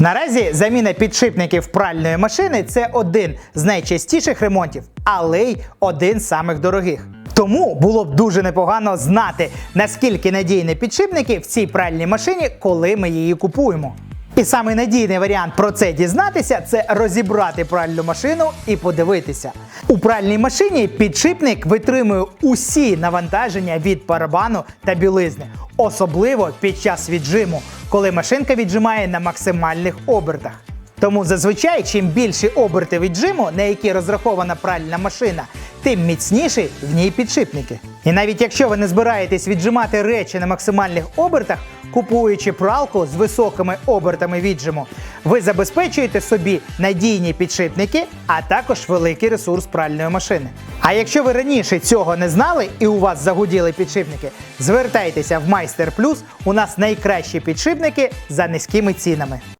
Наразі заміна підшипників пральної машини це один з найчастіших ремонтів, але й один з самих дорогих. Тому було б дуже непогано знати, наскільки надійні підшипники в цій пральній машині, коли ми її купуємо. І самий надійний варіант про це дізнатися це розібрати пральну машину і подивитися. У пральній машині підшипник витримує усі навантаження від барабану та білизни, особливо під час віджиму, коли машинка віджимає на максимальних обертах. Тому зазвичай, чим більші оберти віджиму, на які розрахована пральна машина, тим міцніші в ній підшипники. І навіть якщо ви не збираєтесь віджимати речі на максимальних обертах, купуючи пралку з високими обертами віджиму, ви забезпечуєте собі надійні підшипники, а також великий ресурс пральної машини. А якщо ви раніше цього не знали і у вас загуділи підшипники, звертайтеся в Майстер Плюс. У нас найкращі підшипники за низькими цінами.